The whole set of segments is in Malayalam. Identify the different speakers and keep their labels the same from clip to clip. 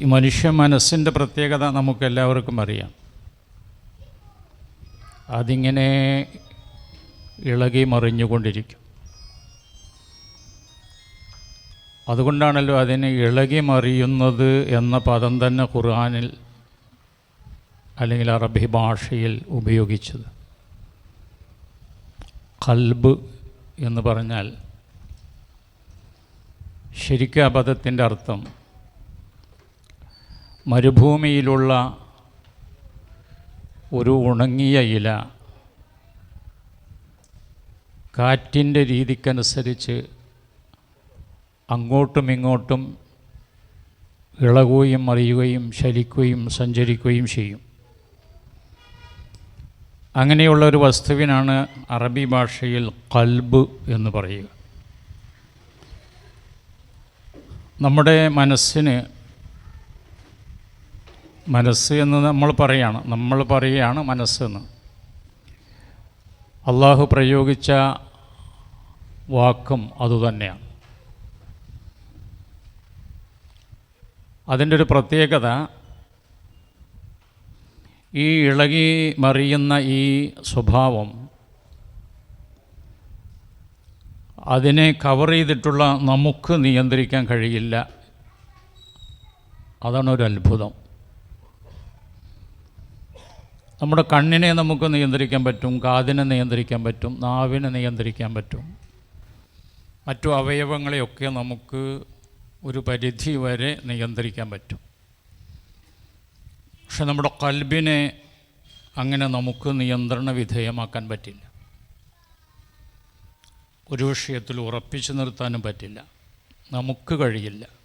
Speaker 1: ഈ മനുഷ്യ മനസ്സിന്റെ പ്രത്യേകത നമുക്കെല്ലാവർക്കും അറിയാം. അതിങ്ങനെ ഇളകി മറിഞ്ഞുകൊണ്ടിരിക്കും. അതുകൊണ്ടാണല്ലോ അതിനെ ഇളകി മറിയുന്നത് എന്ന പദം തന്നെ ഖുർആാനിൽ അല്ലെങ്കിൽ അറബി ഭാഷയിൽ ഉപയോഗിച്ചത്. കൽബ് എന്ന് പറഞ്ഞാൽ ശരിക്കും ആ പദത്തിന്റെ അർത്ഥം മരുഭൂമിയിലുള്ള ഒരു ഉണങ്ങിയ ഇല കാറ്റിന്റെ രീതിക്കനുസരിച്ച് അങ്ങോട്ടും ഇങ്ങോട്ടും ഇളകുകയും മറിയുകയും ശലിക്കുകയും സഞ്ചരിക്കുകയും ചെയ്യും. അങ്ങനെയുള്ള ഒരു വസ്തുവിനാണ് അറബി ഭാഷയിൽ കൽബ് എന്ന് പറയുക. നമ്മുടെ മനസ്സിന് മനസ്സ് എന്ന് നമ്മൾ പറയാണ്. നമ്മൾ പറയുകയാണ് മനസ്സെന്ന് അള്ളാഹു പ്രയോഗിച്ച വാക്കും അതുതന്നെയാണ് അതിന്റെ ഒരു പ്രത്യേകത ഈ ഇളകി മറിയുന്ന ഈ സ്വഭാവം അതിനെ കവർ ചെയ്തിട്ടുള്ള നമുക്ക് നിയന്ത്രിക്കാൻ കഴിയില്ല. അതാണ് ഒരു അത്ഭുതം. നമ്മുടെ കണ്ണിനെ നമുക്ക് നിയന്ത്രിക്കാൻ പറ്റും കാതിനെ നിയന്ത്രിക്കാൻ പറ്റും നാവിനെ നിയന്ത്രിക്കാൻ പറ്റും. മറ്റു അവയവങ്ങളെയൊക്കെ നമുക്ക് ഒരു പരിധി വരെ നിയന്ത്രിക്കാൻ പറ്റും. പക്ഷെ നമ്മുടെ കൽബിനെ അങ്ങനെ നമുക്ക് നിയന്ത്രണ വിധേയമാക്കാൻ പറ്റില്ല. ഒരു വിഷയത്തിൽ ഉറപ്പിച്ചു നിർത്താനും പറ്റില്ല. നമുക്ക് കഴിയില്ല.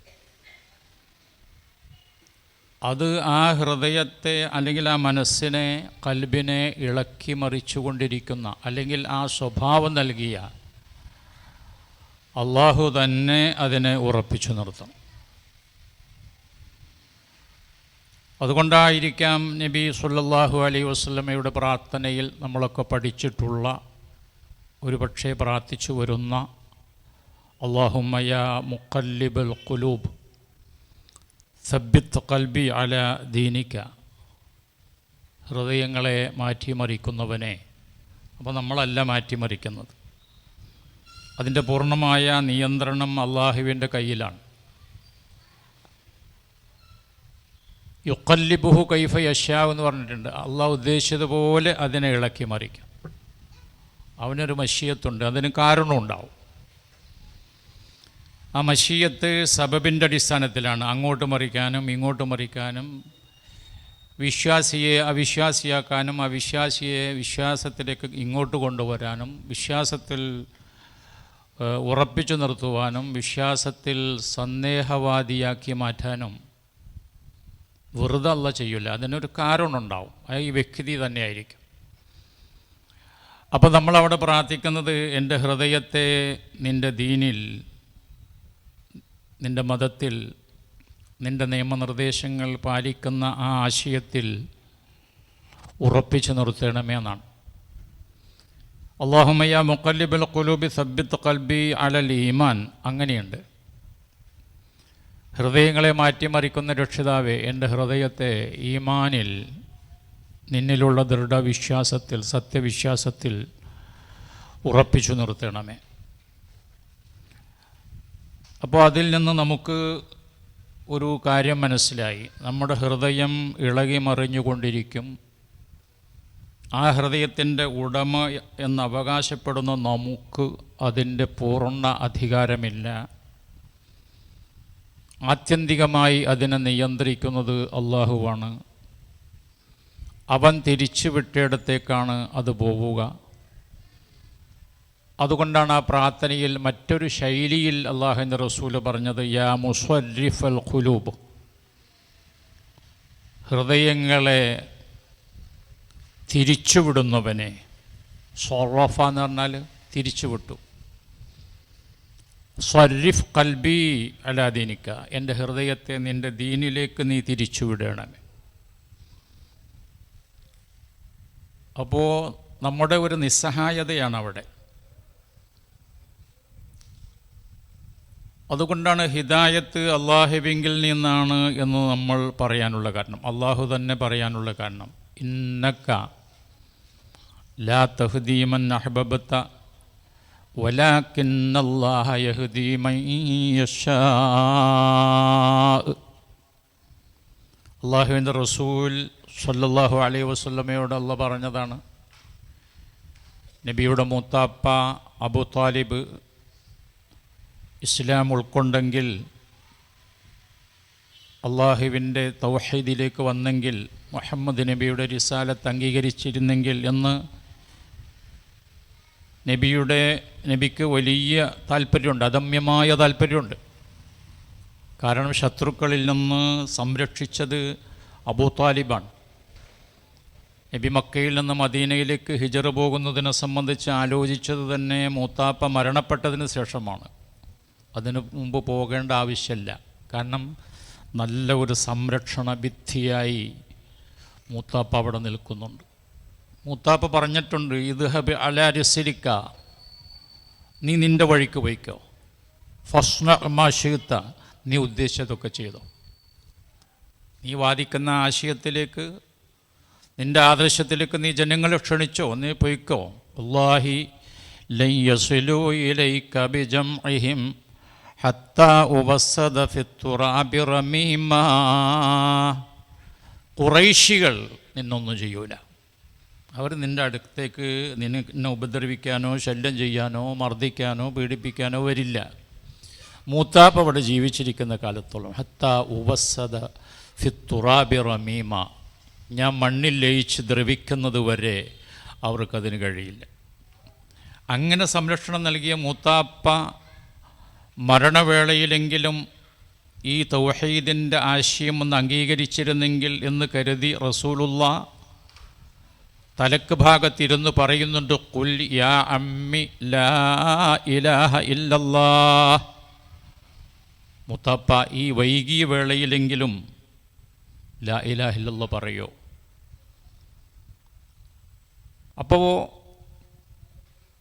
Speaker 1: അത് ആ ഹൃദയത്തെ അല്ലെങ്കിൽ ആ മനസ്സിനെ കൽബിനെ ഇളക്കി മറിച്ചുകൊണ്ടിരിക്കുന്ന അല്ലെങ്കിൽ ആ സ്വഭാവം നൽകിയ അള്ളാഹു തന്നെ അതിനെ ഉറപ്പിച്ചു നിർത്തും. അതുകൊണ്ടായിരിക്കാം നബി സുല്ലാഹു അലൈഹി വസ്ലമയുടെ പ്രാർത്ഥനയിൽ നമ്മളൊക്കെ പഠിച്ചിട്ടുള്ള ഒരു പക്ഷേ പ്രാർത്ഥിച്ചു വരുന്ന അള്ളാഹുമയ മുക്കല്ലിബൽ കുലൂബ് സബ്ബിത്ത് കൽബി അല ദീനിക്ക ഹൃദയങ്ങളെ മാറ്റിമറിക്കുന്നവനെ. അപ്പോൾ നമ്മളല്ല മാറ്റിമറിക്കുന്നത്. അതിന്റെ പൂർണമായ നിയന്ത്രണം അള്ളാഹുവിന്റെ കയ്യിലാണ്. യുക്കല്ലിബുഹു കൈഫ യശാ എന്ന് പറഞ്ഞിട്ടുണ്ട്. അള്ളാഹ് ഉദ്ദേശിച്ചതുപോലെ അതിനെ ഇളക്കി മറിക്കും. അവനൊരു മഷ്യത്തുണ്ട് അതിന് കാരണമുണ്ടാവും. ആ മഷീയത്ത് സബബിന്റെ അടിസ്ഥാനത്തിലാണ്. അങ്ങോട്ട് മറിക്കാനും ഇങ്ങോട്ട് മറിക്കാനും വിശ്വാസിയെ അവിശ്വാസിയാക്കാനും അവിശ്വാസിയെ വിശ്വാസത്തിലേക്ക് ഇങ്ങോട്ട് കൊണ്ടുവരാനും വിശ്വാസത്തിൽ ഉറപ്പിച്ചു നിർത്തുവാനും വിശ്വാസത്തിൽ സന്ദേഹവാദിയാക്കി മാറ്റാനും വെറുതെ അല്ല ചെയ്യില്ല അതിനൊരു കാരണമുണ്ടാവും. അത് ഈ വ്യക്തി തന്നെയായിരിക്കും. അപ്പോൾ നമ്മളവിടെ പ്രാർത്ഥിക്കുന്നത് എന്റെ ഹൃദയത്തെ നിന്റെ ദീനിൽ നിന്റെ മതത്തിൽ നിന്റെ നിയമനിർദ്ദേശങ്ങൾ പാലിക്കുന്ന ആ ആശയത്തിൽ ഉറപ്പിച്ചു നിർത്തണമേ എന്നാണ്. അള്ളാഹുമയ്യ മുക്കല്ലിബുൽ കുലൂബി സബ്ബിത്ത് കൽബി അലൽ ഈമാൻ. അങ്ങനെയുണ്ട്. ഹൃദയങ്ങളെ മാറ്റിമറിക്കുന്ന രക്ഷിതാവെ എന്റെ ഹൃദയത്തെ ഈമാനിൽ നിന്നിലുള്ള ദൃഢവിശ്വാസത്തിൽ സത്യവിശ്വാസത്തിൽ ഉറപ്പിച്ചു നിർത്തണമേ. അപ്പോൾ അതിൽ നിന്ന് നമുക്ക് ഒരു കാര്യം മനസ്സിലായി. നമ്മുടെ ഹൃദയം ഇളകി മറിഞ്ഞുകൊണ്ടിരിക്കും. ആ ഹൃദയത്തിന്റെ ഉടമ എന്ന് അവകാശപ്പെടുന്ന നമുക്ക് അതിന്റെ പൂർണ അധികാരമില്ല. ആത്യന്തികമായി അതിനെ നിയന്ത്രിക്കുന്നത് അള്ളാഹുവാണ്. അവൻ തിരിച്ചു വിട്ടയിടത്തേക്കാണ് അത് പോവുക. അതുകൊണ്ടാണ് ആ പ്രാർത്ഥനയിൽ മറ്റൊരു ശൈലിയിൽ അള്ളാഹുവിന്റെ റസൂൽ പറഞ്ഞത് യാ മുസ്വരിഫ് അൽ ഖുലൂബ്. ഹൃദയങ്ങളെ തിരിച്ചുവിടുന്നവനെ സൊറഫ എന്ന് പറഞ്ഞാൽ തിരിച്ചുവിട്ടു. സ്വരിഫ് കൽബി അലാദീനിക്ക എന്റെ ഹൃദയത്തെ നിന്റെ ദീനിലേക്ക് നീ തിരിച്ചുവിടണമേ. അപ്പോൾ നമ്മുടെ ഒരു നിസ്സഹായതയാണ് അവിടെ അതുകൊണ്ടാണ് ഹിദായത്ത് അള്ളാഹുവിങ്കിൽ നിന്നാണ് എന്ന് നമ്മൾ പറയാനുള്ള കാരണം. അള്ളാഹു തന്നെ പറയാനുള്ള കാരണം. ഇന്നക്ക ലാ തഹുദീമൻ അഹ്ബബത്ത അള്ളാഹുവിന്റെ റസൂൽ സല്ലല്ലാഹു അലൈഹി വസ്ലമയോട് അല്ല പറഞ്ഞതാണ്. നബിയുടെ മൂത്താപ്പ അബു താലിബ് ഇസ്ലാം ഉൾക്കൊണ്ടെങ്കിൽ അള്ളാഹുവിന്റെ തൗഹീദിലേക്ക് വന്നെങ്കിൽ മുഹമ്മദ് നബിയുടെ റിസാലത്ത് അംഗീകരിച്ചിരുന്നെങ്കിൽ എന്ന് നബിയുടെ നബിക്ക് വലിയ താല്പര്യമുണ്ട് അദമ്യമായ താല്പര്യമുണ്ട് കാരണം ശത്രുക്കളിൽ നിന്ന് സംരക്ഷിച്ചത് അബൂ താലിബാണ്. നബി മക്കയിൽ നിന്ന് മദീനയിലേക്ക് ഹിജറ് പോകുന്നതിനെ സംബന്ധിച്ച് ആലോചിച്ചത് തന്നെ മൂത്താപ്പ മരണപ്പെട്ടതിന് ശേഷമാണ്. അതിനു മുമ്പ് പോകേണ്ട ആവശ്യമില്ല. കാരണം നല്ല ഒരു സംരക്ഷണ ഭിത്തിയായി മൂത്താപ്പ അവിടെ നിൽക്കുന്നുണ്ട്. മൂത്താപ്പ പറഞ്ഞിട്ടുണ്ട് ഇത് ഹബി അലാരിസിരിക്ക നീ നിന്റെ വഴിക്ക് പോയിക്കോ. ഫസ്ന മാഷിത്ത നീ ഉദ്ദേശിച്ചതൊക്കെ ചെയ്തോ. നീ വാദിക്കുന്ന ആശയത്തിലേക്ക് നിന്റെ ആദർശത്തിലേക്ക് നീ ജനങ്ങളെ ക്ഷണിച്ചോ നീ പോയിക്കോ. അള്ളാഹി ലയ്യസിലു ഇലൈക ബിജംഇഹിം ഹത്താ ഉപസദ ഫിത്തുറാബി റമീമാ. കുറൈശികൾ നിന്നൊന്നും ചെയ്യൂല. അവർ നിന്റെ അടുത്തേക്ക് നിന്നെ ഉപദ്രവിക്കാനോ ശല്യം ചെയ്യാനോ മർദ്ദിക്കാനോ പീഡിപ്പിക്കാനോ വരില്ല. മൂത്താപ്പ് അവിടെ ജീവിച്ചിരിക്കുന്ന കാലത്തോളം ഹത്ത ഉപസദ ഫിത്തുറാബി റമീമ. ഞാൻ മണ്ണിൽ ലയിച്ച് ദ്രവിക്കുന്നത് വരെ അവർക്കതിന് കഴിയില്ല. അങ്ങനെ സംരക്ഷണം നൽകിയ മൂത്താപ്പ മരണവേളയിലെങ്കിലും ഈ തൗഹീദിന്റെ ആശയം ഒന്ന് അംഗീകരിച്ചിരുന്നെങ്കിൽ എന്ന് കരുതി റസൂലുള്ള തലക്ക് ഭാഗത്തിരുന്ന് പറയുന്നുണ്ട് കുൽ യാ അമ്മി ലാ ഇലാഹ ഇല്ലല്ലാ മുത്തപ്പ ഈ വൈകിയ വേളയിലെങ്കിലും ലാ ഇലാഹ ഇല്ലല്ലാ പറയോ? അപ്പോൾ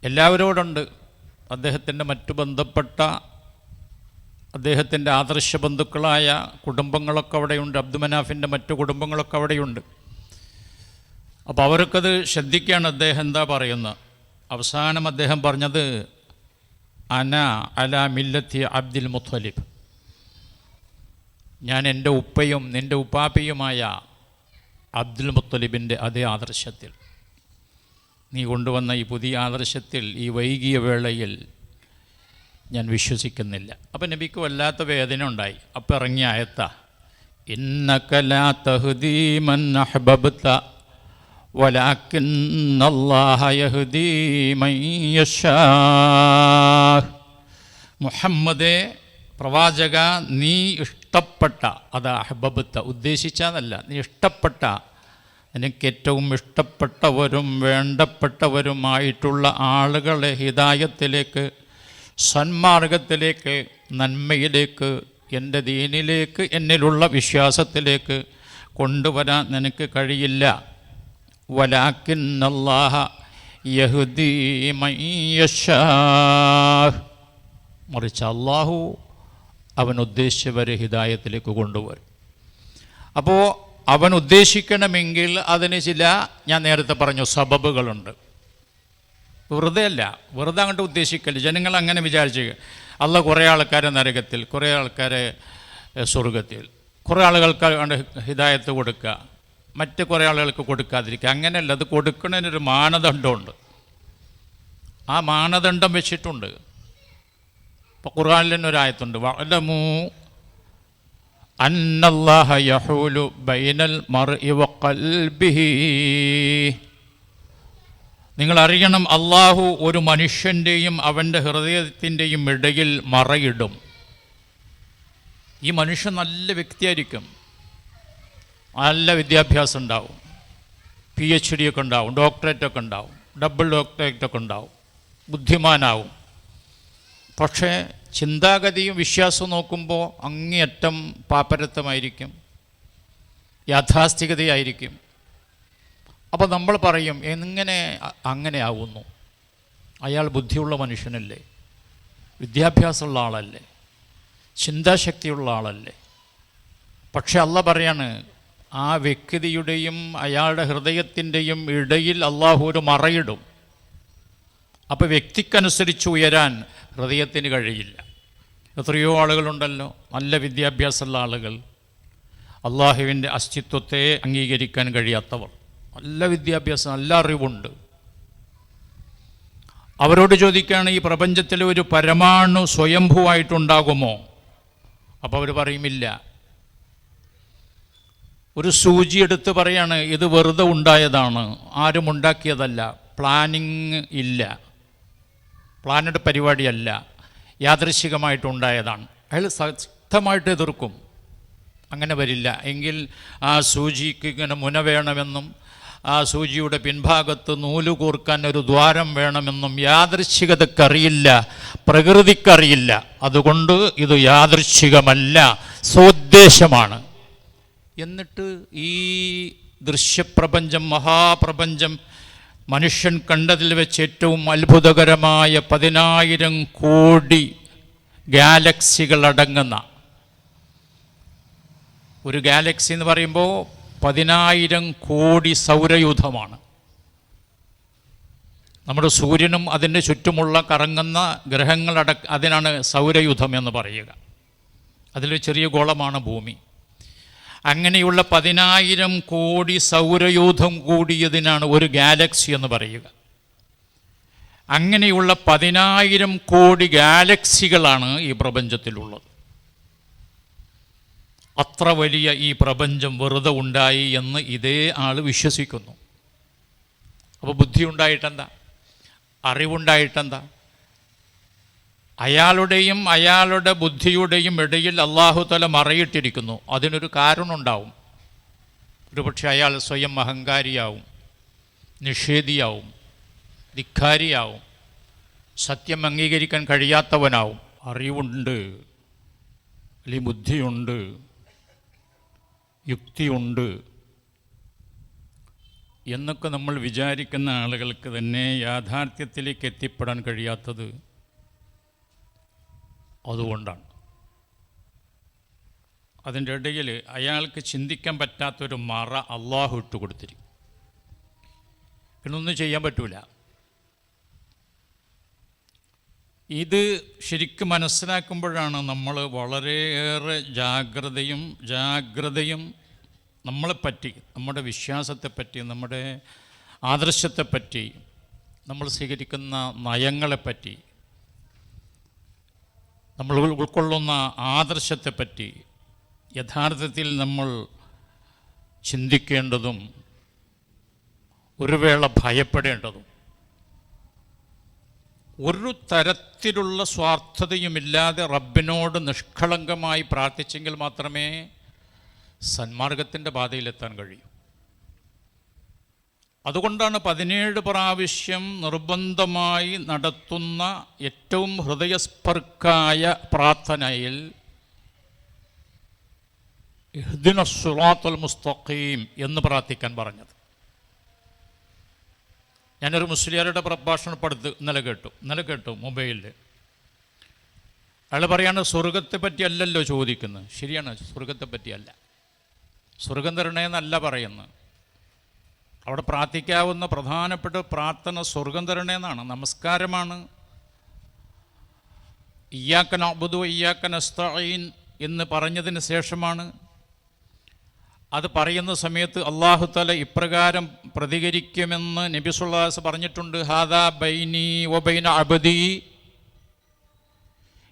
Speaker 1: എല്ലാവരോടുണ്ട് അദ്ദേഹത്തിന്റെ മറ്റു ബന്ധപ്പെട്ട അദ്ദേഹത്തിന്റെ ആദർശ ബന്ധുക്കളായ കുടുംബങ്ങളൊക്കെ അവിടെയുണ്ട്. അബ്ദുമനാഫിന്റെ മറ്റു കുടുംബങ്ങളൊക്കെ അവിടെയുണ്ട്. അപ്പോൾ അവർക്കത് ശ്രദ്ധിക്കുകയാണ് അദ്ദേഹം എന്താ പറയുന്നത്. അവസാനം അദ്ദേഹം പറഞ്ഞത് അന അല മില്ലത്തി അബ്ദുൽ മുത്തലിബ്. ഞാൻ എന്റെ ഉപ്പയും നിന്റെ ഉപ്പാപ്പയുമായ അബ്ദുൽ മുത്തലിബിന്റെ അതേ ആദർശത്തിൽ. നീ കൊണ്ടുവന്ന ഈ പുതിയ ആദർശത്തിൽ ഈ വൈകിയ വേളയിൽ ഞാൻ വിശ്വസിക്കുന്നില്ല അപ്പം നബിക്ക് വല്ലാത്ത വേദന ഉണ്ടായി അപ്പം ഇറങ്ങിയ ആയത്ത ഇന്നക്കലാ തഹുദീമൻ അഹ്ബബ്ത ولكن الله يهدي من يشاء മുഹമ്മദേ പ്രവാചക നീ ഇഷ്ടപ്പെട്ട അത് അഹബബത്ത ഉദ്ദേശിച്ചതല്ല നീ ഇഷ്ടപ്പെട്ട നിനക്ക് ഏറ്റവും ഇഷ്ടപ്പെട്ടവരും വേണ്ടപ്പെട്ടവരുമായിട്ടുള്ള ആളുകളെ ഹിതായത്തിലേക്ക് സന്മാർഗത്തിലേക്ക് നന്മയിലേക്ക് എന്റെ ദീനിലേക്ക് എന്നിലുള്ള വിശ്വാസത്തിലേക്ക് കൊണ്ടുവരാൻ നിനക്ക് കഴിയില്ല. വലാക്കിന്നല്ലാഹ യഹുദീമയ്യഷ മറിച്ച് അള്ളാഹു അവൻ ഉദ്ദേശിച്ചവരെ ഹിതായത്തിലേക്ക് കൊണ്ടുവരും. അപ്പോൾ അവൻ ഉദ്ദേശിക്കണമെങ്കിൽ അതിന് ചില ഞാൻ നേരത്തെ പറഞ്ഞു സബബുകളുണ്ട്. വെറുതെ അല്ല വെറുതെ അങ്ങോട്ട് ഉദ്ദേശിക്കല്ല ജനങ്ങൾ അങ്ങനെ വിചാരിച്ചു അല്ല കുറേ ആൾക്കാരെ നരകത്തിൽ കുറേ ആൾക്കാരെ സ്വർഗത്തിൽ. കുറേ ആളുകൾക്ക് ഹിദായത്ത് കൊടുക്കുക മറ്റ് കുറേ ആളുകൾക്ക് കൊടുക്കാതിരിക്കുക അങ്ങനെയല്ല അത് കൊടുക്കുന്നതിനൊരു മാനദണ്ഡമുണ്ട്. ആ മാനദണ്ഡം വെച്ചിട്ടുണ്ട്. ഇപ്പോൾ ഖുർആാനിൽ തന്നെ ഒരായത്തുണ്ട് വലമൂ അന്നല്ലാഹ യഹൂലു ബൈനൽ മർഇ വഖൽബിഹി നിങ്ങൾ അറിയണം അള്ളാഹു ഒരു മനുഷ്യന്റെയും അവന്റെ ഹൃദയത്തിന്റെയും ഇടയിൽ മറയിടും. ഈ മനുഷ്യൻ നല്ല വ്യക്തിയായിരിക്കും. നല്ല വിദ്യാഭ്യാസം ഉണ്ടാവും. പി എച്ച് ഡി ഒക്കെ ഉണ്ടാവും ഡോക്ടറേറ്റ് ഒക്കെ ഉണ്ടാവും ഡബിൾ ഡോക്ടറേറ്റ് ഒക്കെ ഉണ്ടാവും ബുദ്ധിമാനാവും. പക്ഷേ ചിന്താഗതിയും വിശ്വാസവും നോക്കുമ്പോൾ അങ്ങേയറ്റം പാപ്പരത്വമായിരിക്കും യാഥാസ്ഥികതയായിരിക്കും. അപ്പോൾ നമ്മൾ പറയും എങ്ങനെ അങ്ങനെ ആവുന്നു? അയാൾ ബുദ്ധിയുള്ള മനുഷ്യനല്ലേ? വിദ്യാഭ്യാസമുള്ള ആളല്ലേ? ചിന്താശക്തിയുള്ള ആളല്ലേ? പക്ഷെ അല്ല പറയാണ് ആ വ്യക്തിയുടെയും അയാളുടെ ഹൃദയത്തിന്റെയും ഇടയിൽ അള്ളാഹു ഒരു മറയിടും. അപ്പോൾ വ്യക്തിക്കനുസരിച്ച് ഉയരാൻ ഹൃദയത്തിന് കഴിയില്ല. എത്രയോ ആളുകളുണ്ടല്ലോ നല്ല വിദ്യാഭ്യാസമുള്ള ആളുകൾ. അള്ളാഹുവിന്റെ അസ്തിത്വത്തെ അംഗീകരിക്കാൻ കഴിയാത്തവർ. നല്ല വിദ്യാഭ്യാസം നല്ല അറിവുണ്ട്. അവരോട് ചോദിക്കുകയാണ് ഈ പ്രപഞ്ചത്തിൽ ഒരു പരമാണു സ്വയംഭൂവായിട്ടുണ്ടാകുമോ? അപ്പോൾ അവർ പറയുമില്ല. ഒരു സൂചി എടുത്ത് പറയാണ് ഇത് വെറുതെ ഉണ്ടായതാണ് ആരും ഉണ്ടാക്കിയതല്ല പ്ലാനിങ് ഇല്ല പ്ലാനഡ് പരിപാടിയല്ല യാദൃശികമായിട്ടുണ്ടായതാണ് അയാൾ ശക്തമായിട്ട് എതിർക്കും. അങ്ങനെ വരില്ല. എങ്കിൽ ആ സൂചിക്ക് ഇങ്ങനെ മുന വേണമെന്നും ആ സൂചിയുടെ പിൻഭാഗത്ത് നൂൽ കൂർക്കാൻ ഒരു ദ്വാരം വേണമെന്നും യാദൃശ്ചികതക്കറിയില്ല പ്രകൃതിക്കറിയില്ല. അതുകൊണ്ട് ഇത് യാദൃശ്ചികമല്ല സ്വോദ്ദേശമാണ്. എന്നിട്ട് ഈ ദൃശ്യപ്രപഞ്ചം മഹാപ്രപഞ്ചം മനുഷ്യൻ കണ്ടതിൽ വെച്ച് ഏറ്റവും അത്ഭുതകരമായ പതിനായിരം കോടി ഗാലക്സികൾ അടങ്ങുന്ന ഒരു ഗാലക്സി എന്ന് പറയുമ്പോൾ പതിനായിരം കോടി സൗരയൂഥമാണ്. നമ്മുടെ സൂര്യനും അതിന്റെ ചുറ്റുമുള്ള കറങ്ങുന്ന ഗ്രഹങ്ങളട അതിനാണ് സൗരയുധം എന്ന് പറയുക. അതിലൊരു ചെറിയ ഗോളമാണ് ഭൂമി. അങ്ങനെയുള്ള പതിനായിരം കോടി സൗരയൂഥം കൂടിയതിനാണ് ഒരു ഗാലക്സി എന്ന് പറയുക. അങ്ങനെയുള്ള പതിനായിരം കോടി ഗാലക്സികളാണ് ഈ പ്രപഞ്ചത്തിലുള്ളത്. അത്ര വലിയ ഈ പ്രപഞ്ചം വെറുതെ ഉണ്ടായി എന്ന് ഇതേ ആൾ വിശ്വസിക്കുന്നു. അപ്പോൾ ബുദ്ധി ഉണ്ടായിട്ടെന്താ അറിവുണ്ടായിട്ടെന്താ? അയാളുടെയും അയാളുടെ ബുദ്ധിയുടെയും ഇടയിൽ അള്ളാഹു തല മറയിട്ടിരിക്കുന്നു. അതിനൊരു കാരണമുണ്ടാവും ഒരുപക്ഷെ അയാൾ സ്വയം അഹങ്കാരിയാവും നിഷേധിയാവും ധിക്കാരിയാവും സത്യം അംഗീകരിക്കാൻ കഴിയാത്തവനാവും. അറിവുണ്ട് അല്ലെങ്കിൽ ബുദ്ധിയുണ്ട്. യുക്തിയുണ്ട് എന്നൊക്കെ നമ്മൾ വിചാരിക്കുന്ന ആളുകൾക്ക് തന്നെ യാഥാർത്ഥ്യത്തിലേക്ക് എത്തിപ്പെടാൻ കഴിയാത്തത് അതുകൊണ്ടാണ്. അതിന്റെ ഇടയിൽ അയാൾക്ക് ചിന്തിക്കാൻ പറ്റാത്തൊരു മറ അള്ളാഹു ഇട്ട് കൊടുത്തിരിക്കും പിന്നൊന്നും ചെയ്യാൻ പറ്റൂല. ഇത് ശരിക്കും മനസ്സിലാക്കുമ്പോഴാണ് നമ്മൾ വളരെയേറെ ജാഗ്രതയും ജാഗ്രതയും നമ്മളെപ്പറ്റി നമ്മുടെ വിശ്വാസത്തെപ്പറ്റി നമ്മുടെ ആദർശത്തെപ്പറ്റി നമ്മൾ സ്വീകരിക്കുന്ന നയങ്ങളെപ്പറ്റി നമ്മൾ ഉൾ- ഉൾക്കൊള്ളുന്ന ആദർശത്തെപ്പറ്റി യഥാർത്ഥത്തിൽ നമ്മൾ ചിന്തിക്കേണ്ടതും ഒരു വേള ഭയപ്പെടേണ്ടതും ഒരു തരത്തിലുള്ള സ്വാർത്ഥതയുമില്ലാതെ റബ്ബിനോട് നിഷ്കളങ്കമായി പ്രാർത്ഥിച്ചെങ്കിൽ മാത്രമേ സന്മാർഗത്തിന്റെ പാതയിലെത്താൻ കഴിയൂ. അതുകൊണ്ടാണ് പതിനേഴ് പ്രാവശ്യം നിർബന്ധമായി നടത്തുന്ന ഏറ്റവും ഹൃദയസ്പർക്കായ പ്രാർത്ഥനയിൽ മുസ്തഖീം എന്ന് പ്രാർത്ഥിക്കാൻ പറഞ്ഞത്. ഞാനൊരു മുസ്ലിയാരുടെ പ്രഭാഷണം പടുത്ത് ഇന്നലെ കേട്ടു. ഇന്നലെ കേട്ടു മൊബൈലിൽ അയാൾ പറയാണ് സ്വർഗത്തെ പറ്റി അല്ലല്ലോ ചോദിക്കുന്നത് ശരിയാണ് സ്വർഗത്തെ പറ്റിയല്ല സ്വർഗം തരണേന്നല്ല പറയുന്നത് അവിടെ പ്രാർത്ഥിക്കാവുന്ന പ്രധാനപ്പെട്ട പ്രാർത്ഥന സ്വർഗം തരണേന്നാണ്. നമസ്കാരമാണ്. ഇയാക്കൻ അബുദു ഇയാക്കൻ അസ്തഈൻ എന്ന് പറഞ്ഞതിന് ശേഷമാണ് അത് പറയുന്ന സമയത്ത് അള്ളാഹു തല ഇപ്രകാരം പ്രതികരിക്കുമെന്ന് നബി സുല്ലാസ് പറഞ്ഞിട്ടുണ്ട്. ഹാദാ ബൈനി വബൈന അബദി.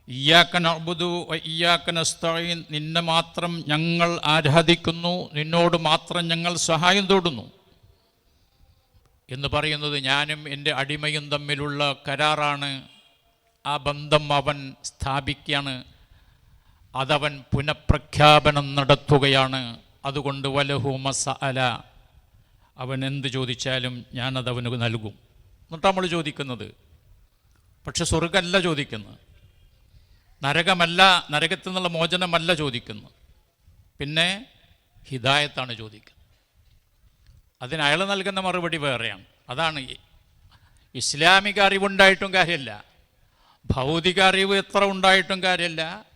Speaker 1: ഇയാക്കൻ അബുദു ഇയാക്കൻ അസ്തായി നിന്നെ മാത്രം ഞങ്ങൾ ആരാധിക്കുന്നു. നിന്നോട് മാത്രം ഞങ്ങൾ സഹായം തേടുന്നു. എന്ന് പറയുന്നത് ഞാനും എന്റെ അടിമയും തമ്മിലുള്ള കരാറാണ്. ആ ബന്ധം അവൻ സ്ഥാപിക്കുകയാണ്. അതവൻ പുനഃപ്രഖ്യാപനം നടത്തുകയാണ്. അതുകൊണ്ട് വലഹു മസ അല അവൻ എന്ത് ചോദിച്ചാലും ഞാനത് അവന് നൽകും. എന്നിട്ട് നമ്മൾ ചോദിക്കുന്നത്. പക്ഷെ സ്വർഗമല്ല ചോദിക്കുന്നത്. നരകമല്ല നരകത്തിൽ നിന്നുള്ള മോചനമല്ല ചോദിക്കുന്നത്. പിന്നെ ഹിദായത്താണ് ചോദിക്കുന്നത്. അതിന് അയാൾ നൽകുന്ന മറുപടി വേറെയാണ്. അതാണ് ഇസ്ലാമിക അറിവുണ്ടായിട്ടും കാര്യമില്ല ഭൗതിക അറിവ് എത്ര ഉണ്ടായിട്ടും കാര്യമില്ല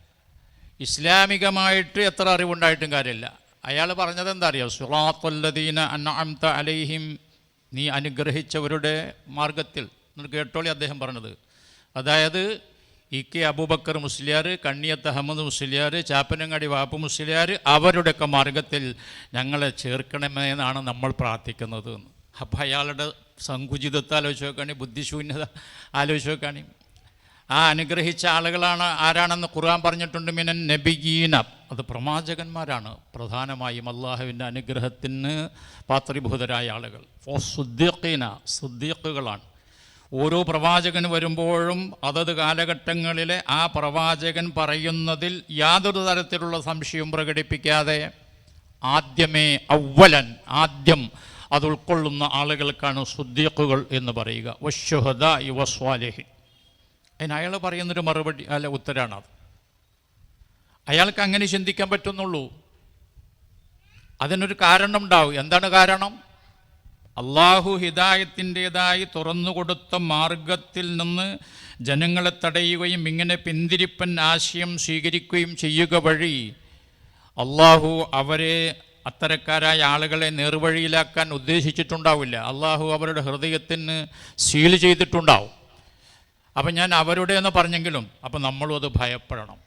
Speaker 1: ഇസ്ലാമികമായിട്ട് എത്ര അറിവുണ്ടായിട്ടും കാര്യമില്ല അയാൾ പറഞ്ഞത് എന്താ അറിയോ സുറാത്തുല്ലദീന അൻഅംത അലൈഹിം. നീ അനുഗ്രഹിച്ചവരുടെ മാർഗത്തിൽ. എന്ന് കേട്ടോളി അദ്ദേഹം പറഞ്ഞത്. അതായത് ഇ കെ അബൂബക്കർ മുസ്ലിയാർ കണ്ണിയത്ത് അഹമ്മദ് മുസ്ലിയാർ ചാപ്പനങ്ങാടി വാപ്പ് മുസ്ലിയാർ അവരുടെയൊക്കെ മാർഗത്തിൽ ഞങ്ങളെ ചേർക്കണമേ എന്നാണ് നമ്മൾ പ്രാർത്ഥിക്കുന്നത് എന്ന്. അപ്പം അയാളുടെ സങ്കുചിതത്വം ആലോചിച്ച് നോക്കുകയാണെങ്കിൽ ബുദ്ധിശൂന്യത ആലോചിച്ച് നോക്കുകയാണെങ്കിൽ ആ അനുഗ്രഹിച്ച ആളുകളാണ് ആരാണെന്ന് ഖുർആൻ പറഞ്ഞിട്ടുണ്ട്. മിനൻ നബിഗീന അത് പ്രവാചകന്മാരാണ്. പ്രധാനമായും അള്ളാഹുവിന്റെ അനുഗ്രഹത്തിന് പാത്രീഭൂതരായ ആളുകൾ. ഫോ സുദ്ദീഖീന സുദ്ദീഖുകളാണ്. ഓരോ പ്രവാചകൻ വരുമ്പോഴും അതത് കാലഘട്ടങ്ങളിലെ ആ പ്രവാചകൻ പറയുന്നതിൽ യാതൊരു തരത്തിലുള്ള സംശയവും പ്രകടിപ്പിക്കാതെ ആദ്യമേ അവലൻ ആദ്യം അത് ഉൾക്കൊള്ളുന്ന ആളുകൾക്കാണ് സുദ്ദീഖുകൾ എന്ന് പറയുക. വശുഹദ യുവസ്വാലേഹി അതിന് അയാൾ പറയുന്നൊരു മറുപടി അല്ല ഉത്തരാണത് അയാൾക്ക് അങ്ങനെ ചിന്തിക്കാൻ പറ്റുന്നുള്ളൂ. അതിനൊരു കാരണം ഉണ്ടാവും എന്താണ് കാരണം? അള്ളാഹു ഹിദായത്തിന്റെതായി തുറന്നുകൊടുത്ത മാർഗത്തിൽ നിന്ന് ജനങ്ങളെ തടയുകയും ഇങ്ങനെ പിന്തിരിപ്പൻ ആശയം സ്വീകരിക്കുകയും ചെയ്യുക വഴി അള്ളാഹു അവരെ അത്തരക്കാരായ ആളുകളെ നേർവഴിയിലാക്കാൻ ഉദ്ദേശിച്ചിട്ടുണ്ടാവില്ല. അള്ളാഹു അവരുടെ ഹൃദയത്തിന് സീൽ ചെയ്തിട്ടുണ്ടാവും. അപ്പം ഞാൻ അവരുടെ എന്ന് പറഞ്ഞെങ്കിലും അപ്പം നമ്മളും അത് ഭയപ്പെടണം.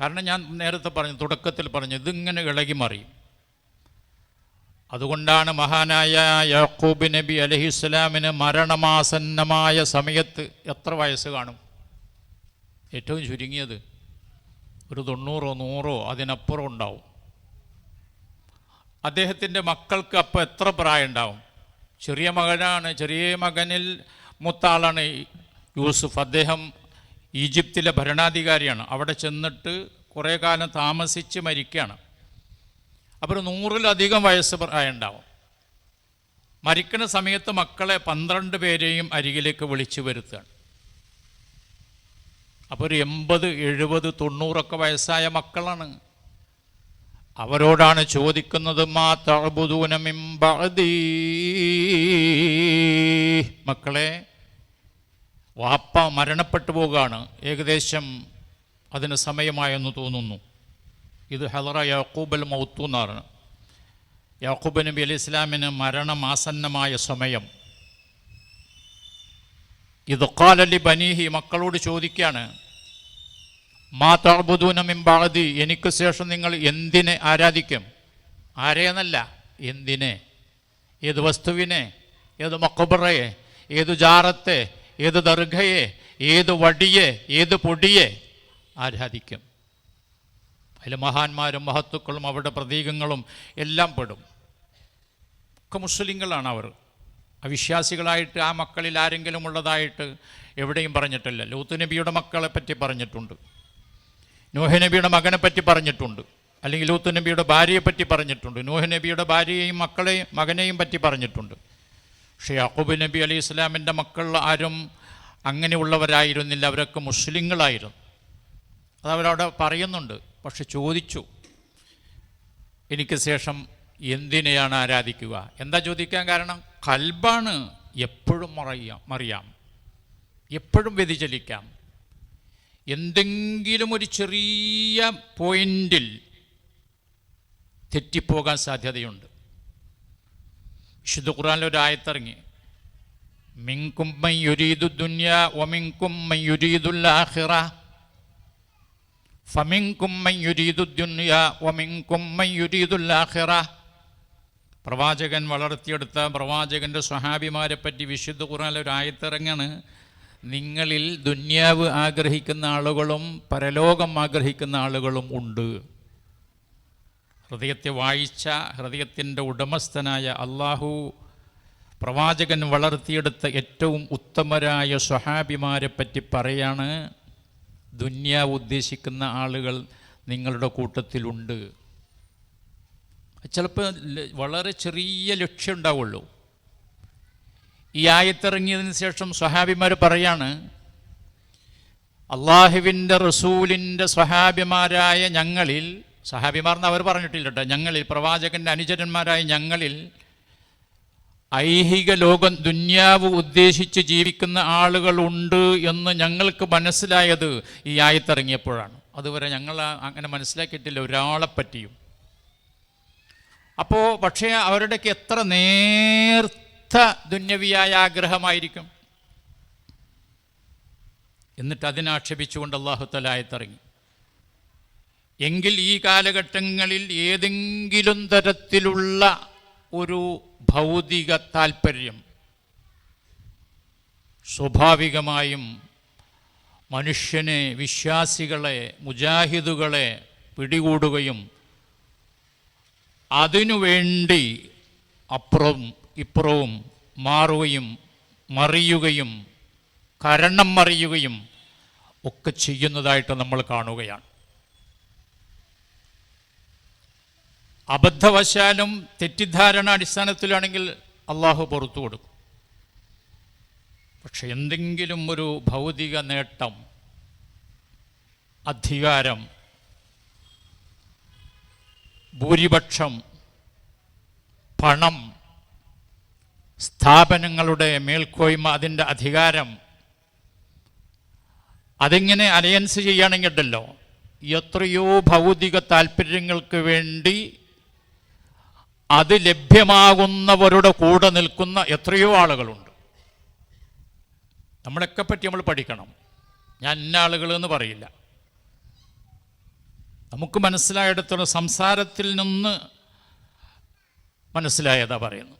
Speaker 1: കാരണം ഞാൻ നേരത്തെ പറഞ്ഞു തുടക്കത്തിൽ പറഞ്ഞു ഇതിങ്ങനെ ഇളകി മറിയും. അതുകൊണ്ടാണ് മഹാനായ യാക്കൂബ് നബി അലഹിസ്ലാമിന് മരണമാസന്നമായ സമയത്ത് എത്ര വയസ്സ് കാണും? ഏറ്റവും ചുരുങ്ങിയത് ഒരു തൊണ്ണൂറോ നൂറോ അതിനപ്പുറം ഉണ്ടാവും. അദ്ദേഹത്തിന്റെ മക്കൾക്ക് അപ്പോൾ എത്ര പ്രായം ഉണ്ടാവും ചെറിയ മകനാണ് ചെറിയ മകനിൽ മൂത്താളാണ് യൂസുഫ്. അദ്ദേഹം ഈജിപ്തിലെ ഭരണാധികാരിയാണ്. അവിടെ ചെന്നിട്ട് കുറേ കാലം താമസിച്ച് മരിക്കുകയാണ്. അപ്പോൾ നൂറിലധികം വയസ്സ് പ്രായമുണ്ടാവും മരിക്കുന്ന സമയത്ത് മക്കളെ പന്ത്രണ്ട് പേരെയും അരികിലേക്ക് വിളിച്ചു വരുത്തുകയാണ്. അപ്പോൾ ഒരു എൺപത് എഴുപത് തൊണ്ണൂറൊക്കെ വയസ്സായ മക്കളാണ്. അവരോടാണ് ചോദിക്കുന്നത് മാ തഅബുദൂനമിമ്പഅദീ മക്കളെ വാപ്പ മരണപ്പെട്ടു പോവുകയാണ്. ഏകദേശം അതിന് സമയമായെന്ന് തോന്നുന്നു. ഇത് ഹലറ യാക്കൂബൽ മൗത്തു എന്നാണ്. യാക്കൂബ് നബി അലി ഇസ്ലാമിന് മരണമാസന്നമായ സമയം. ഇത് കാലലി ബനീഹി മക്കളോട് ചോദിക്കുകയാണ് മാ താബുദൂനമിമ്പാതി എനിക്ക് ശേഷം നിങ്ങൾ എന്തിനെ ആരാധിക്കും? ആരെയെന്നല്ല എന്തിനെ? ഏത് വസ്തുവിനെ? ഏത് മക്കബറയെ ഏത് ജാറത്തെ? ഏത് ദർഘയെ ഏത് വടിയെ ഏത് പൊടിയെ ആരാധിക്കും? അതിൽ മഹാന്മാരും മഹത്തുക്കളും അവരുടെ പ്രതീകങ്ങളും എല്ലാം പെടും. ഒക്കെ മുസ്ലിങ്ങളാണ് അവർ. അവിശ്വാസികളായിട്ട് ആ മക്കളിൽ ആരെങ്കിലും ഉള്ളതായിട്ട് എവിടെയും പറഞ്ഞിട്ടില്ല. ലൂത്ത് നബിയുടെ മക്കളെ പറ്റി പറഞ്ഞിട്ടുണ്ട്. നോഹ നബിയുടെ മകനെ പറ്റി പറഞ്ഞിട്ടുണ്ട്. അല്ലെങ്കിൽ ലൂത്ത് നബിയുടെ ഭാര്യയെ പറ്റി പറഞ്ഞിട്ടുണ്ട്. നോഹ നബിയുടെ ഭാര്യയെയും മക്കളെയും മകനെയും പറ്റി പറഞ്ഞിട്ടുണ്ട്. പക്ഷേ യാക്കൂബ് നബി അലി ഇസ്ലാമിന്റെ മക്കൾ ആരും അങ്ങനെയുള്ളവരായിരുന്നില്ല. അവരൊക്കെ മുസ്ലിങ്ങളായിരുന്നു. അതവരവിടെ പറയുന്നുണ്ട്. പക്ഷെ ചോദിച്ചു എനിക്ക് ശേഷം എന്തിനെയാണ് ആരാധിക്കുക? എന്താ ചോദിക്കാൻ കാരണം കൽബാണ് എപ്പോഴും മറിയാം മറിയാം. എപ്പോഴും വ്യതിചലിക്കാം. എന്തെങ്കിലും ഒരു ചെറിയ പോയിന്റിൽ തെറ്റിപ്പോകാൻ സാധ്യതയുണ്ട്. വിശുദ്ധ ഖുറാനിൽ ഒരു ആയത്തിറങ്ങി മിങ്കും ഫമിങ്കും പ്രവാചകൻ വളർത്തിയെടുത്ത പ്രവാചകന്റെ സ്വഹാബിമാരെ പറ്റി വിശുദ്ധ ഖുറാനിൽ ഒരു ആയത്തിറങ്ങാണ് നിങ്ങളിൽ ദുന്യാവ് ആഗ്രഹിക്കുന്ന ആളുകളും പരലോകം ആഗ്രഹിക്കുന്ന ആളുകളും ഉണ്ട്. ഹൃദയത്തെ വായിച്ച ഹൃദയത്തിന്റെ ഉടമസ്ഥനായ അള്ളാഹു പ്രവാചകൻ വളർത്തിയെടുത്ത ഏറ്റവും ഉത്തമരായ സ്വഹാബിമാരെ പറ്റി പറയാണ് ദുന്യ ഉദ്ദേശിക്കുന്ന ആളുകൾ നിങ്ങളുടെ കൂട്ടത്തിലുണ്ട്. ചിലപ്പോൾ വളരെ ചെറിയ ലക്ഷ്യം ഉണ്ടാവുള്ളൂ. ഈ ആയത്തിറങ്ങിയതിന് ശേഷം സ്വഹാബിമാർ പറയാണ് അള്ളാഹുവിന്റെ റസൂലിന്റെ സ്വഹാബിമാരായ ഞങ്ങളിൽ സഹാബിമാർ എന്ന് അവർ പറഞ്ഞിട്ടില്ല കേട്ടോ. ഞങ്ങളിൽ പ്രവാചകന്റെ അനുചരന്മാരായ ഞങ്ങളിൽ ഐഹിക ലോകം ദുന്യാവ് ഉദ്ദേശിച്ച് ജീവിക്കുന്ന ആളുകളുണ്ട് എന്ന് ഞങ്ങൾക്ക് മനസ്സിലായത് ഈ ആയത്തിറങ്ങിയപ്പോഴാണ്. അതുവരെ ഞങ്ങൾ അങ്ങനെ മനസ്സിലാക്കിയിട്ടില്ല ഒരാളെ പറ്റിയും. അപ്പോൾ പക്ഷേ അവരുടെയൊക്കെ എത്ര നേർത്ത ദുന്യവിയായ ആഗ്രഹമായിരിക്കും. എന്നിട്ട് അതിനാക്ഷേപിച്ചുകൊണ്ട് അള്ളാഹുത്തലായത്തിറങ്ങി എങ്കിൽ ഈ കാലഘട്ടങ്ങളിൽ ഏതെങ്കിലും തരത്തിലുള്ള ഒരു ഭൗതിക താല്പര്യം സ്വാഭാവികമായും മനുഷ്യനെ വിശ്വാസികളെ മുജാഹിദുകളെ പിടികൂടുകയും അതിനുവേണ്ടി അപ്പുറവും ഇപ്പുറവും മാറുകയും മറിയുകയും കരണം മറിയുകയും ഒക്കെ ചെയ്യുന്നതായിട്ട് നമ്മൾ കാണുകയാണ്. അബദ്ധവശാലും തെറ്റിദ്ധാരണ അടിസ്ഥാനത്തിലാണെങ്കിൽ അള്ളാഹു പുറത്തു കൊടുക്കും. പക്ഷെ എന്തെങ്കിലും ഒരു ഭൗതിക നേട്ടം അധികാരം ഭൂരിപക്ഷം പണം സ്ഥാപനങ്ങളുടെ മേൽക്കോയ്മ അതിന്റെ അധികാരം അതിങ്ങനെ അലയൻസ് ചെയ്യുകയാണെങ്കിൽ ഉണ്ടല്ലോ എത്രയോ ഭൗതിക താല്പര്യങ്ങൾക്ക് വേണ്ടി അത് ലഭ്യമാകുന്നവരുടെ കൂടെ നിൽക്കുന്ന എത്രയോ ആളുകളുണ്ട്. നമ്മളൊക്കെ പറ്റി നമ്മൾ പഠിക്കണം. ഞാൻ ഇന്ന ആളുകൾ എന്ന് പറയില്ല. നമുക്ക് മനസ്സിലായിടത്തോളം സംസാരത്തിൽ നിന്ന് മനസ്സിലായതാ പറയുന്നു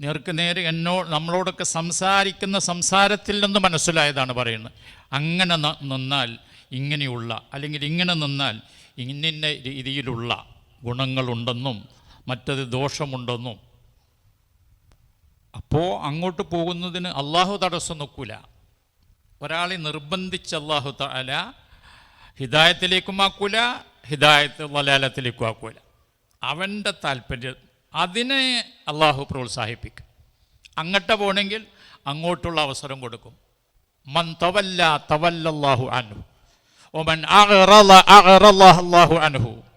Speaker 1: നേർക്ക് നേരെ എന്നോ നമ്മളോടൊക്കെ സംസാരിക്കുന്ന സംസാരത്തിൽ നിന്ന് മനസ്സിലായതാണ് പറയുന്നത്. അങ്ങനെ നിന്നാൽ ഇങ്ങനെയുള്ള അല്ലെങ്കിൽ ഇങ്ങനെ നിന്നാൽ ഇന്നിന്ന രീതിയിലുള്ള ഗുണങ്ങളുണ്ടെന്നും മറ്റത് ദോഷമുണ്ടെന്നും. അപ്പോൾ അങ്ങോട്ട് പോകുന്നതിന് അള്ളാഹു തടസ്സം നോക്കൂല. ഒരാളെ നിർബന്ധിച്ച് അള്ളാഹു തല ഹിദായത്തിലേക്കും ആക്കൂല ഹിദായത്ത് വലാലത്തിലേക്കും ആക്കൂല. അവന്റെ താല്പര്യം അതിനെ അള്ളാഹു പ്രോത്സാഹിപ്പിക്കും. അങ്ങോട്ട് പോകണമെങ്കിൽ അങ്ങോട്ടുള്ള അവസരം കൊടുക്കും. മൻ തവല്ല തവല്ലാഹു അൻഹു. ഒമൻ മൻ അല്ലാഹു അൻഹു.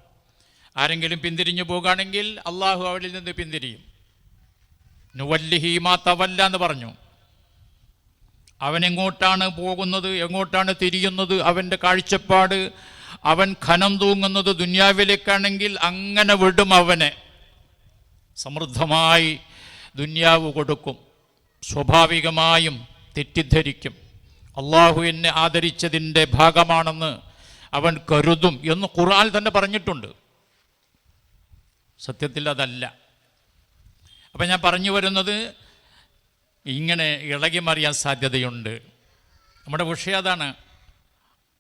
Speaker 1: ആരെങ്കിലും പിന്തിരിഞ്ഞു പോകുകയാണെങ്കിൽ അള്ളാഹു അവരിൽ നിന്ന് പിന്തിരിയും. നുവല്ലിഹി മാ തവല്ല എന്ന് പറഞ്ഞു. അവൻ എങ്ങോട്ടാണ് പോകുന്നത് എങ്ങോട്ടാണ് തിരിയുന്നത് അവന്റെ കാഴ്ചപ്പാട് അവൻ ഖനം തൂങ്ങുന്നത് ദുന്യാവിലേക്കാണെങ്കിൽ അങ്ങനെ വിടും അവനെ. സമൃദ്ധമായി ദുന്യാവ് കൊടുക്കും. സ്വാഭാവികമായും തെറ്റിദ്ധരിക്കും. അള്ളാഹു എന്നെ ആദരിച്ചതിന്റെ ഭാഗമാണെന്ന് അവൻ കരുതും എന്ന് ഖുർആൻ തന്നെ പറഞ്ഞിട്ടുണ്ട്. സത്യത്തിൽ അതല്ല അപ്പം ഞാൻ പറഞ്ഞു വരുന്നത് ഇങ്ങനെ ഇളകി മറിയാൻ സാധ്യതയുണ്ട്. നമ്മുടെ വിഷയം അതാണ്.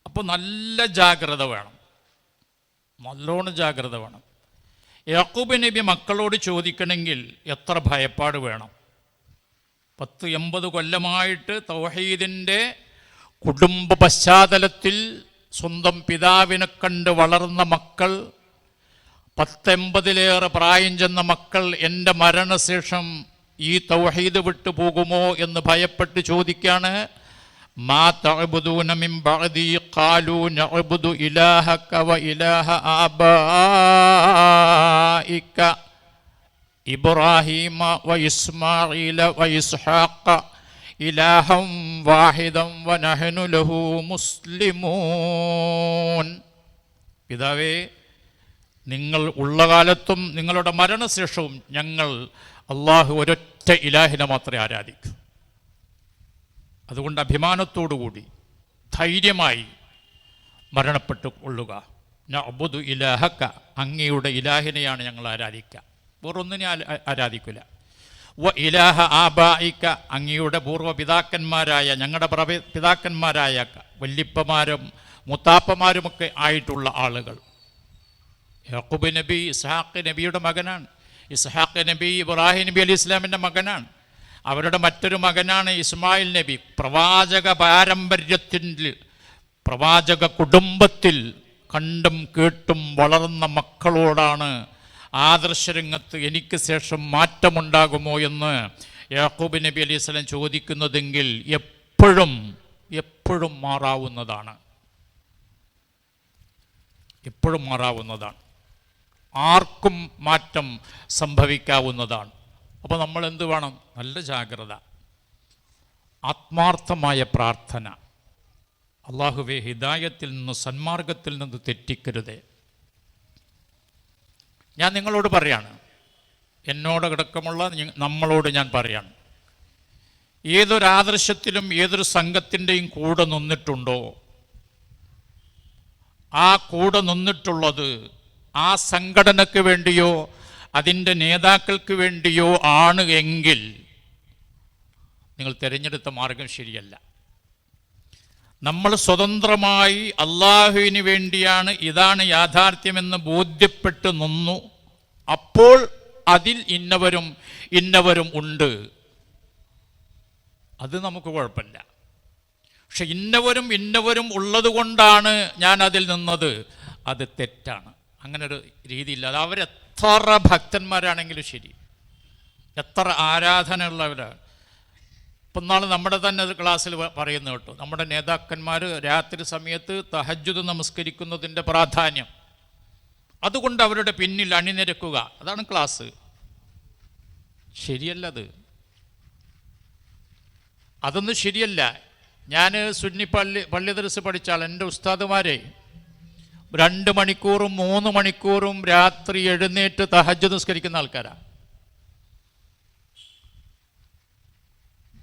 Speaker 1: അപ്പോൾ നല്ല ജാഗ്രത വേണം. നല്ലോണം ജാഗ്രത വേണം. യാക്കൂബ് നബി മക്കളോട് ചോദിക്കണമെങ്കിൽ എത്ര ഭയപ്പാട് വേണം? പത്ത് എൺപത് കൊല്ലമായിട്ട് തൗഹീദിന്റെ കുടുംബ പശ്ചാത്തലത്തിൽ സ്വന്തം പിതാവിനെ കണ്ട് വളർന്ന മക്കൾ പത്തൊമ്പതിലേറെ പ്രായം ചെന്ന മക്കൾ എന്റെ മരണശേഷം ഈ തൗഹീദ് വിട്ടു പോകുമോ എന്ന് ഭയപ്പെട്ട് ചോദിക്കാണ് മാ തഅബുദൂന മിൻ ബഅദി ഖാലൂ നഅബുദു ഇലാഹക വ ഇലാഹ ആബായിക ഇബ്രാഹീമ വ ഇസ്മാഈല വ ഇസ്ഹാഖ ഇലാഹം വാഹിദം വ നഹ്നു ലഹു മുസ്ലിമൂൻ. പിതാവേ നിങ്ങൾ ഉള്ള കാലത്തും നിങ്ങളുടെ മരണശേഷവും ഞങ്ങൾ അള്ളാഹു ഒരൊറ്റ ഇലാഹിനെ മാത്രമേ ആരാധിക്കൂ. അതുകൊണ്ട് അഭിമാനത്തോടുകൂടി ധൈര്യമായി മരണപ്പെട്ടു കൊള്ളുക. അബുദു ഇലാഹക്ക അങ്ങയുടെ ഇലാഹിനെയാണ് ഞങ്ങൾ ആരാധിക്കുക. വേറൊന്നിനെ ആരാധിക്കില്ല വ ഇലാഹ ആബായിക്ക അങ്ങയുടെ പൂർവപിതാക്കന്മാരായ ഞങ്ങളുടെ പ്രവ പിതാക്കന്മാരായ വല്ലിപ്പമാരും മുത്താപ്പമാരുമൊക്കെ ആയിട്ടുള്ള ആളുകൾ. യാക്കൂബ് നബി ഇസ്ഹാഖ് നബിയുടെ മകനാണ്. ഇസ്ഹാഖ് നബി ഇബ്രാഹിം നബി അലി ഇസ്ലാമിന്റെ മകനാണ്. അവരുടെ മറ്റൊരു മകനാണ് ഇസ്മായിൽ നബി. പ്രവാചക പാരമ്പര്യത്തിൽ പ്രവാചക കുടുംബത്തിൽ കണ്ടും കേട്ടും വളർന്ന മക്കളോടാണ് ആദർശരംഗത്ത് എനിക്ക് ശേഷം മാറ്റമുണ്ടാകുമോ എന്ന് യാക്കൂബ് നബി അലി സ്വലം ചോദിക്കുന്നതെങ്കിൽ എപ്പോഴും എപ്പോഴും മാറാവുന്നതാണ്. എപ്പോഴും മാറാവുന്നതാണ്. ആർക്കും മാറ്റം സംഭവിക്കാവുന്നതാണ്. അപ്പോൾ നമ്മൾ എന്ത് വേണം? നല്ല ജാഗ്രത. ആത്മാർത്ഥമായ പ്രാർത്ഥന. അള്ളാഹുവെ ഹിദായത്തിൽ നിന്ന് സന്മാർഗത്തിൽ നിന്ന് തെറ്റിക്കരുതേ. ഞാൻ നിങ്ങളോട് പറയാണ്. എന്നോട് കിടക്കമുള്ള നമ്മളോട് ഞാൻ പറയാണ്. ഏതൊരു ആദർശത്തിലും ഏതൊരു സംഘത്തിന്റെയും കൂടെ നിന്നിട്ടുണ്ടോ? ആ കൂടെ നിന്നിട്ടുള്ളത് ആ സംഘടനക്ക് വേണ്ടിയോ അതിന്റെ നേതാക്കൾക്ക് വേണ്ടിയോ ആണ് എങ്കിൽ നിങ്ങൾ തിരഞ്ഞെടുത്ത മാർഗം ശരിയല്ല. നമ്മൾ സ്വതന്ത്രമായി അള്ളാഹുവിന് വേണ്ടിയാണ് ഇതാണ് യാഥാർത്ഥ്യമെന്ന് ബോധ്യപ്പെട്ട് നിന്നു. അപ്പോൾ അതിൽ ഇന്നവരും ഇന്നവരും ഉണ്ട്. അത് നമുക്ക് കുഴപ്പമില്ല. പക്ഷെ ഇന്നവരും ഇന്നവരും ഉള്ളതുകൊണ്ടാണ് ഞാൻ അതിൽ നിന്നത്. അത് തെറ്റാണ്. അങ്ങനെ ഒരു രീതിയില്ല. അത് അവരെത്ര ഭക്തന്മാരാണെങ്കിലും ശരി. എത്ര ആരാധനയുള്ളവരാണ്. ഇപ്പം നാളെ നമ്മുടെ തന്നെ ക്ലാസ്സിൽ പറയുന്നത് പറയുന്നു കേട്ടോ. നമ്മുടെ നേതാക്കന്മാർ രാത്രി സമയത്ത് തഹജ്ജുദ് നമസ്കരിക്കുന്നതിന്റെ പ്രാധാന്യം. അതുകൊണ്ട് അവരുടെ പിന്നിൽ അണിനിരക്കുക. അതാണ് ക്ലാസ്. ശരിയല്ല അത് അതൊന്നും ശരിയല്ല. ഞാൻ സുന്നി പള്ളി പള്ളി പഠിച്ചാൽ എന്റെ ഉസ്താദുമാരെ രണ്ട് മണിക്കൂറും മൂന്ന് മണിക്കൂറും രാത്രി എഴുന്നേറ്റ് തഹജ്ജ് നിസ്കരിക്കുന്ന ആൾക്കാരാണ്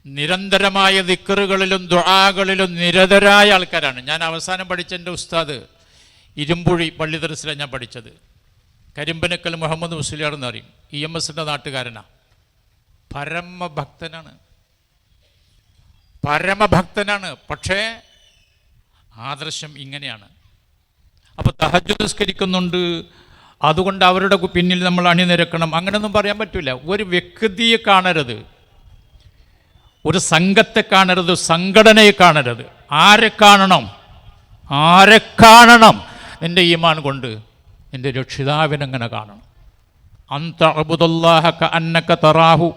Speaker 1: നിരന്തരമായ ദിക്കറുകളിലും ദുആകളിലും നിരതരായ ആൾക്കാരാണ്. ഞാൻ അവസാനം പഠിച്ച എന്റെ ഉസ്താദ് ഇരുമ്പുഴി പള്ളി ദർസിലാണ് ഞാൻ പഠിച്ചത്. കരിമ്പനക്കൽ മുഹമ്മദ് മുസ്ലിയാർ എന്ന് പറയും. ഇ എം എസിന്റെ നാട്ടുകാരനാണ് പരമഭക്തനാണ്. പരമഭക്തനാണ്. പക്ഷേ ആദർശം ഇങ്ങനെയാണ്. അപ്പോൾ തഹജ് നിസ്കരിക്കുന്നുണ്ട്. അതുകൊണ്ട് അവരുടെ പിന്നിൽ നമ്മൾ അണിനിരക്കണം. അങ്ങനെയൊന്നും പറയാൻ പറ്റില്ല ഒരു വ്യക്തിയെ കാണരുത്. ഒരു സംഘത്തെ കാണരുത്. സംഘടനയെ കാണരുത്. ആരെ കാണണം? ആരെ കാണണം? നിന്റെ ഈമാൻ കൊണ്ട് നിന്റെ രക്ഷിതാവിനെങ്ങനെ കാണണം. അന്ത അബുദുല്ലാഹ അന്നക്ക തറാഹു.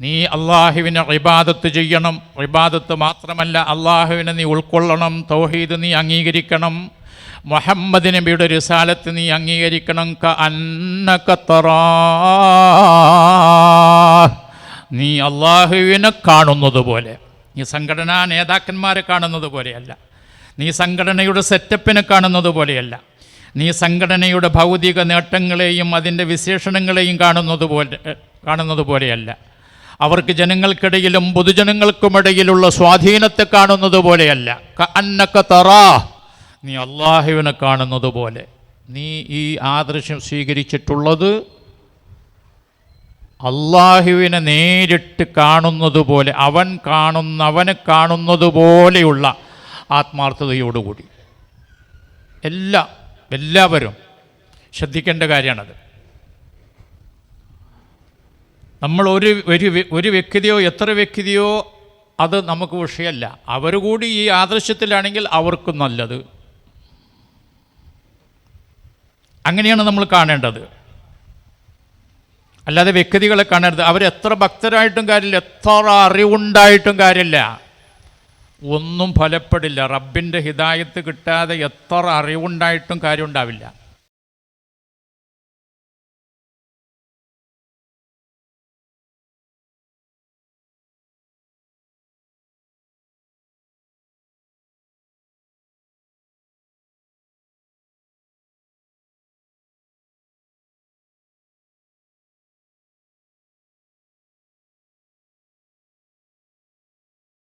Speaker 1: നീ അള്ളാഹുവിനെ ഇബാദത്ത് ചെയ്യണം. ഇബാദത്ത് മാത്രമല്ല അള്ളാഹുവിനെ നീ ഉൾക്കൊള്ളണം. തൗഹീദ് നീ അംഗീകരിക്കണം. മുഹമ്മദ് നബിയുടെ റിസാലത്ത് നീ അംഗീകരിക്കണം. ക അന്നക നീ അള്ളാഹുവിനെ കാണുന്നത് പോലെ. നീ സംഘടനാ നേതാക്കന്മാരെ കാണുന്നത് പോലെയല്ല. നീ സംഘടനയുടെ സെറ്റപ്പിനെ കാണുന്നത് പോലെയല്ല. നീ സംഘടനയുടെ ഭൗതിക നേട്ടങ്ങളെയും അതിന്റെ വിശേഷണങ്ങളെയും കാണുന്നത് പോലെ കാണുന്നത് പോലെയല്ല. അവർക്ക് ജനങ്ങൾക്കിടയിലും പൊതുജനങ്ങൾക്കുമിടയിലുള്ള സ്വാധീനത്തെ കാണുന്നത് പോലെയല്ല. അന്നക്ക തറാ നീ അള്ളാഹുവിനെ കാണുന്നത് പോലെ നീ ഈ ആദർശം സ്വീകരിച്ചിട്ടുള്ളത് അള്ളാഹുവിനെ നേരിട്ട് കാണുന്നത് പോലെ അവൻ കാണുന്ന അവനെ കാണുന്നത് പോലെയുള്ള ആത്മാർത്ഥതയോടുകൂടി. എല്ലാ എല്ലാവരും ശ്രദ്ധിക്കേണ്ട കാര്യമാണത്. നമ്മൾ ഒരു ഒരു വ്യക്തിയോ എത്ര വ്യക്തിയോ അത് നമുക്ക് വിഷയമല്ല. അവർ കൂടി ഈ ആദർശത്തിലാണെങ്കിൽ അവർക്കും നല്ലത്. അങ്ങനെയാണ് നമ്മൾ കാണേണ്ടത്. അല്ലാതെ വ്യക്തികളെ കാണരുത്. അവരെത്ര ഭക്തരായിട്ടും കാര്യമില്ല. എത്ര അറിവുണ്ടായിട്ടും കാര്യമില്ല. ഒന്നും ഫലപ്പെടില്ല. റബ്ബിന്റെ ഹിതായത്ത് കിട്ടാതെ എത്ര അറിവുണ്ടായിട്ടും കാര്യം ഉണ്ടാവില്ല